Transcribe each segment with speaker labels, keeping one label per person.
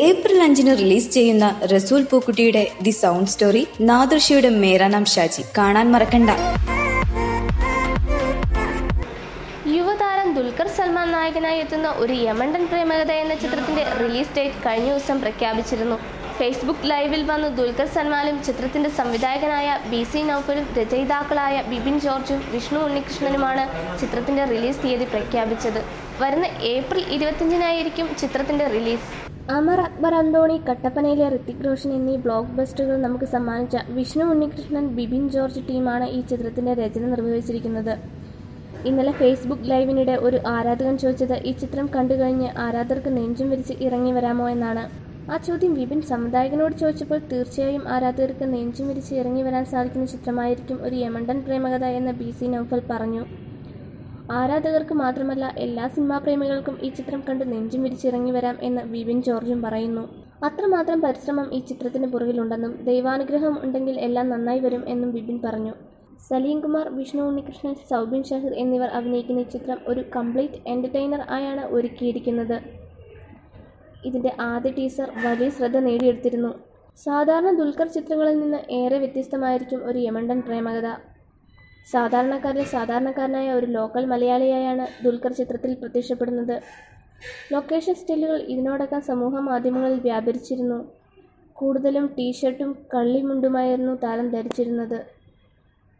Speaker 1: April അഞ്ചിന് release ചെയ്യുന്ന റസൂൽ പൂക്കുട്ടിയുടെ ദി സൗണ്ട് സ്റ്റോറി നാദൃഷിയുടെ മേരാനാം ഷാജി. കാണാൻ മറക്കണ്ട.
Speaker 2: യുവതാരം ദുൽഖർ സൽമാൻ നായകനായി എത്തുന്ന ഒരു യമണ്ടൻ പ്രേമകഥ എന്ന ചിത്രത്തിന്റെ റിലീസ് ഡേറ്റ് കഴിഞ്ഞ ദിവസം പ്രഖ്യാപിച്ചിരുന്നു. ഫേസ്ബുക്ക് ലൈവിൽ വന്ന് ദുൽഖർ സൽമാനും ചിത്രത്തിന്റെ സംവിധായകനായ ബി സി നൌഫലും രചയിതാക്കളായ ബിപിൻ ജോർജും വിഷ്ണു ഉണ്ണികൃഷ്ണനുമാണ് ചിത്രത്തിന്റെ റിലീസ് തീയതി പ്രഖ്യാപിച്ചത്. വരുന്ന ഏപ്രിൽ ഇരുപത്തിയഞ്ചിനായിരിക്കും ചിത്രത്തിന്റെ റിലീസ്. അമർ അക്ബർ അന്തോണി കട്ടപ്പനയിലെ ഋത്തിക് റോഷൻ എന്നീ ബ്ലോക്ക് ബസ്റ്ററുകൾ നമുക്ക് സമ്മാനിച്ച വിഷ്ണു ഉണ്ണികൃഷ്ണൻ ബിപിൻ ജോർജ് ടീമാണ് ഈ ചിത്രത്തിന്റെ രചന നിർവഹിച്ചിരിക്കുന്നത്. ഇന്നലെ ഫേസ്ബുക്ക് ലൈവിനിടെ ഒരു ആരാധകൻ ചോദിച്ചത് ഈ ചിത്രം കണ്ടുകഴിഞ്ഞ് ആരാധകർക്ക് നെഞ്ചും വിരിച്ച് ഇറങ്ങി വരാമോ എന്നാണ്. ആ ചോദ്യം വിപിൻ സംവിധായകനോട് ചോദിച്ചപ്പോൾ തീർച്ചയായും ആരാധകർക്ക് നെഞ്ചും വിരിച്ച് ഇറങ്ങി വരാൻ സാധിക്കുന്ന ചിത്രമായിരിക്കും ഒരു യമണ്ടൻ പ്രേമകഥ എന്ന് ബി സി നൌഫൽ പറഞ്ഞു. ആരാധകർക്ക് മാത്രമല്ല എല്ലാ സിനിമാ പ്രേമികൾക്കും ഈ ചിത്രം കണ്ട് നെഞ്ചും വിരിച്ചിറങ്ങി വരാം എന്ന് വിപിൻ ജോർജും പറയുന്നു. അത്രമാത്രം പരിശ്രമം ഈ ചിത്രത്തിന് പുറകിലുണ്ടെന്നും ദൈവാനുഗ്രഹം ഉണ്ടെങ്കിൽ എല്ലാം നന്നായി വരും എന്നും വിപിൻ പറഞ്ഞു. സലീം കുമാർ വിഷ്ണു ഉണ്ണികൃഷ്ണൻ സൗബിൻ ഷാഹിർ എന്നിവർ അഭിനയിക്കുന്ന ചിത്രം ഒരു കംപ്ലീറ്റ് എന്റർടൈനർ ആയാണ് ഒരുക്കിയിരിക്കുന്നത്. ഇതിന്റെ ആദ്യ ടീസർ വലിയ ശ്രദ്ധ നേടിയെടുത്തിരുന്നു. സാധാരണ ദുൽഖർ ചിത്രങ്ങളിൽ നിന്ന് ഏറെ വ്യത്യസ്തമായിരിക്കും ഒരു യമണ്ടൻ പ്രേമകഥ. സാധാരണക്കാരിൽ സാധാരണക്കാരനായ ഒരു ലോക്കൽ മലയാളിയായാണ് ദുൽഖർ ചിത്രത്തിൽ പ്രത്യക്ഷപ്പെടുന്നത്. ലൊക്കേഷൻ സ്റ്റില്ലുകൾ ഇതിനോടകം സമൂഹ മാധ്യമങ്ങളിൽ വ്യാപരിച്ചിരുന്നു. കൂടുതലും ടീഷർട്ടും കള്ളിമുണ്ടുമായിരുന്നു താരം ധരിച്ചിരുന്നത്.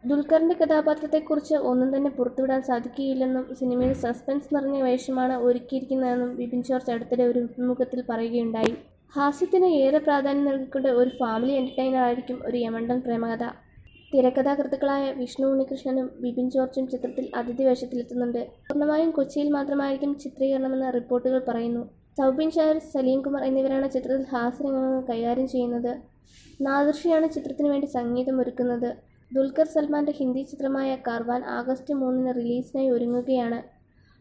Speaker 2: ദുൽഖറിന്റെ കഥാപാത്രത്തെക്കുറിച്ച് ഒന്നും തന്നെ പുറത്തുവിടാൻ സാധിക്കുകയില്ലെന്നും സിനിമയിൽ സസ്പെൻസ് നിറഞ്ഞ വേഷമാണ് ഒരുക്കിയിരിക്കുന്നതെന്നും വിപിൻ ജോർജ് അടുത്തിടെ ഒരു അഭിമുഖത്തിൽ പറയുകയുണ്ടായി. ഹാസ്യത്തിന് ഏറെ പ്രാധാന്യം നൽകിക്കൊണ്ട് ഒരു ഫാമിലി എന്റർടൈനർ ആയിരിക്കും ഒരു യമണ്ടൻ പ്രേമകഥ. തിരക്കഥാകൃത്തുക്കളായ വിഷ്ണു ഉണ്ണികൃഷ്ണനും ബിപിൻ ജോർജും ചിത്രത്തിൽ അതിഥി വേഷത്തിലെത്തുന്നുണ്ട്. പൂർണമായും കൊച്ചിയിൽ മാത്രമായിരിക്കും ചിത്രീകരണമെന്ന് റിപ്പോർട്ടുകൾ പറയുന്നു. സൗബിൻ ഷാർ സലീം കുമാർ എന്നിവരാണ് ചിത്രത്തിൽ ഹാസ്യരംഗങ്ങൾ കൈകാര്യം ചെയ്യുന്നത്. നാദർഷിയാണ് ചിത്രത്തിന് വേണ്ടി സംഗീതം ഒരുക്കുന്നത് ദുൽഖർ സൽമാന്റെ ഹിന്ദി ചിത്രമായ കാർവാൻ ആഗസ്റ്റ് മൂന്നിന് റിലീസിനായി ഒരുങ്ങുകയാണ്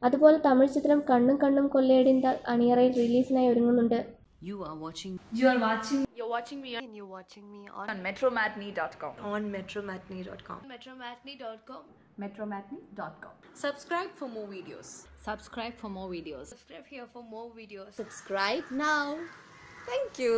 Speaker 2: അതുപോലെ തമിഴ് ചിത്രം കണ്ണും കണ്ണും കൊള്ളയടിന്താൽ അണിയറയിൽ റിലീസിനായി ഒരുങ്ങുന്നുണ്ട്
Speaker 3: You are watching
Speaker 4: You are watching
Speaker 5: You're watching me and you're watching me on
Speaker 4: on metromatney.com.
Speaker 5: on metromatney.com.
Speaker 2: metromatney.com
Speaker 4: Metromatney.com.
Speaker 5: Subscribe for more videos.
Speaker 3: subscribe for more videos
Speaker 5: Subscribe here for more videos.
Speaker 2: subscribe now
Speaker 5: Thank you.